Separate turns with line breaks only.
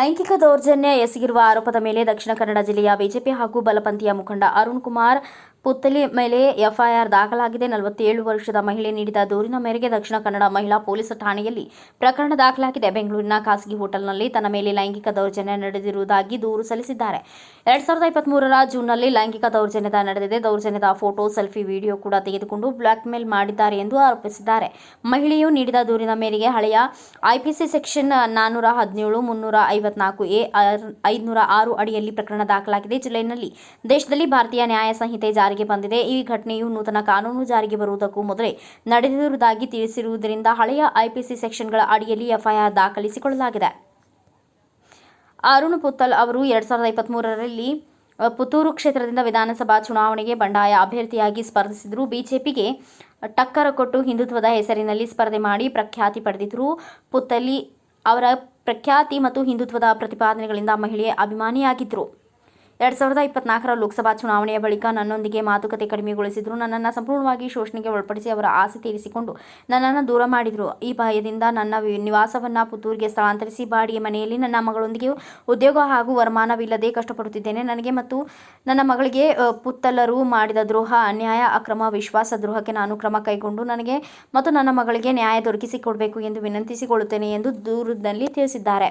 ಲೈಂಗಿಕ ದೌರ್ಜನ್ಯ ಎಸಗಿರುವ ಆರೋಪದ ಮೇಲೆ ದಕ್ಷಿಣ ಕನ್ನಡ ಜಿಲ್ಲೆಯ ಬಿಜೆಪಿ ಹಾಗೂ ಬಲಪಂಥೀಯ ಮುಖಂಡ ಅರುಣ್ ಕುಮಾರ್ ಪುತ್ತಲಿ ಮೇಲೆ ಎಫ್ಐಆರ್ ದಾಖಲಾಗಿದೆ. ನಲವತ್ತೇಳು ವರ್ಷದ ಮಹಿಳೆ ನೀಡಿದ ದೂರಿನ ಮೇರೆಗೆ ದಕ್ಷಿಣ ಕನ್ನಡ ಮಹಿಳಾ ಪೊಲೀಸ್ ಠಾಣೆಯಲ್ಲಿ ಪ್ರಕರಣ ದಾಖಲಾಗಿದೆ. ಬೆಂಗಳೂರಿನ ಖಾಸಗಿ ಹೋಟೆಲ್ನಲ್ಲಿ ತನ್ನ ಮೇಲೆ ಲೈಂಗಿಕ ದೌರ್ಜನ್ಯ ನಡೆದಿರುವುದಾಗಿ ದೂರು ಸಲ್ಲಿಸಿದ್ದಾರೆ. ಎರಡ್ ಸಾವಿರದ ಇಪ್ಪತ್ಮೂರರ ಜೂನ್ನಲ್ಲಿ ಲೈಂಗಿಕ ದೌರ್ಜನ್ಯದ ನಡೆದಿದೆ. ದೌರ್ಜನ್ಯದ ಫೋಟೋ, ಸೆಲ್ಫಿ, ವಿಡಿಯೋ ಕೂಡ ತೆಗೆದುಕೊಂಡು ಬ್ಲಾಕ್ ಮೇಲ್ ಮಾಡಿದ್ದಾರೆ ಎಂದು ಆರೋಪಿಸಿದ್ದಾರೆ. ಮಹಿಳೆಯು ನೀಡಿದ ದೂರಿನ ಮೇರೆಗೆ ಹಳೆಯ ಐಪಿಸಿ ಸೆಕ್ಷನ್ ನಾನ್ನೂರ ಹದಿನೇಳು, ಮುನ್ನೂರ ಐವತ್ನಾಲ್ಕು ಎ ಐದುನೂರ ಆರು ಅಡಿಯಲ್ಲಿ ಪ್ರಕರಣ ದಾಖಲಾಗಿದೆ. ಜುಲೈನಲ್ಲಿ ದೇಶದಲ್ಲಿ ಭಾರತೀಯ ನ್ಯಾಯ ಸಂಹಿತೆ ಜಾರಿಗೆ ಬಂದಿದೆ. ಈ ಘಟನೆಯು ನೂತನ ಕಾನೂನು ಜಾರಿಗೆ ಬರುವುದಕ್ಕೂ ಮೊದಲೇ ನಡೆದಿರುವುದಾಗಿ ತಿಳಿಸಿರುವುದರಿಂದ ಹಳೆಯ ಐಪಿಸಿ ಸೆಕ್ಷನ್ಗಳ ಅಡಿಯಲ್ಲಿ ಎಫ್ಐಆರ್ ದಾಖಲಿಸಿಕೊಳ್ಳಲಾಗಿದೆ. ಅರುಣ್ ಪುತ್ತಲ್ ಅವರು ಎರಡ್ ಸಾವಿರದ ಇಪ್ಪತ್ತ್ಮೂರರಲ್ಲಿ ಪುತ್ತೂರು ಕ್ಷೇತ್ರದಿಂದ ವಿಧಾನಸಭಾ ಚುನಾವಣೆಗೆ ಬಂಡಾಯ ಅಭ್ಯರ್ಥಿಯಾಗಿ ಸ್ಪರ್ಧಿಸಿದ್ರು. ಬಿಜೆಪಿಗೆ ಟಕ್ಕರ ಕೊಟ್ಟು ಹಿಂದುತ್ವದ ಹೆಸರಿನಲ್ಲಿ ಸ್ಪರ್ಧೆ ಮಾಡಿ ಪ್ರಖ್ಯಾತಿ ಪಡೆದಿದ್ದರು ಪುತ್ತಲಿ ಅವರ ಪ್ರಖ್ಯಾತಿ ಮತ್ತು ಹಿಂದುತ್ವದ ಪ್ರತಿಪಾದನೆಗಳಿಂದ ಮಹಿಳೆ ಅಭಿಮಾನಿಯಾಗಿದ್ದರು ಎರಡ್ ಸಾವಿರದ ಇಪ್ಪತ್ನಾಲ್ಕರ ಲೋಕಸಭಾ ಚುನಾವಣೆಯ ಬಳಿಕ ನನ್ನೊಂದಿಗೆ ಮಾತುಕತೆ ಕಡಿಮೆಗೊಳಿಸಿದ್ರು. ನನ್ನನ್ನು ಸಂಪೂರ್ಣವಾಗಿ ಶೋಷಣೆಗೆ ಒಳಪಡಿಸಿ ಅವರ ಆಸೆ ತೀರಿಸಿಕೊಂಡು ನನ್ನನ್ನು ದೂರ ಮಾಡಿದರು. ಈ ಭಯದಿಂದ ನನ್ನ ನಿವಾಸವನ್ನು ಪುತ್ತೂರಿಗೆ ಸ್ಥಳಾಂತರಿಸಿ ಬಾಡಿಗೆ ಮನೆಯಲ್ಲಿ ನನ್ನ ಮಗಳೊಂದಿಗೆ ಉದ್ಯೋಗ ಹಾಗೂ ವರಮಾನವಿಲ್ಲದೆ ಕಷ್ಟಪಡುತ್ತಿದ್ದೇನೆ. ನನಗೆ ಮತ್ತು ನನ್ನ ಮಗಳಿಗೆ ಪುತ್ತಲರು ಮಾಡಿದ ದ್ರೋಹ, ಅನ್ಯಾಯ, ಅಕ್ರಮ ವಿಶ್ವಾಸ ದ್ರೋಹಕ್ಕೆ ನಾನು ಕ್ರಮ ಕೈಗೊಂಡು ನನಗೆ ಮತ್ತು ನನ್ನ ಮಗಳಿಗೆ ನ್ಯಾಯ ದೊರಕಿಸಿಕೊಡಬೇಕು ಎಂದು ವಿನಂತಿಸಿಕೊಳ್ಳುತ್ತೇನೆ ಎಂದು ದೂರದಲ್ಲಿ ತಿಳಿಸಿದ್ದಾರೆ.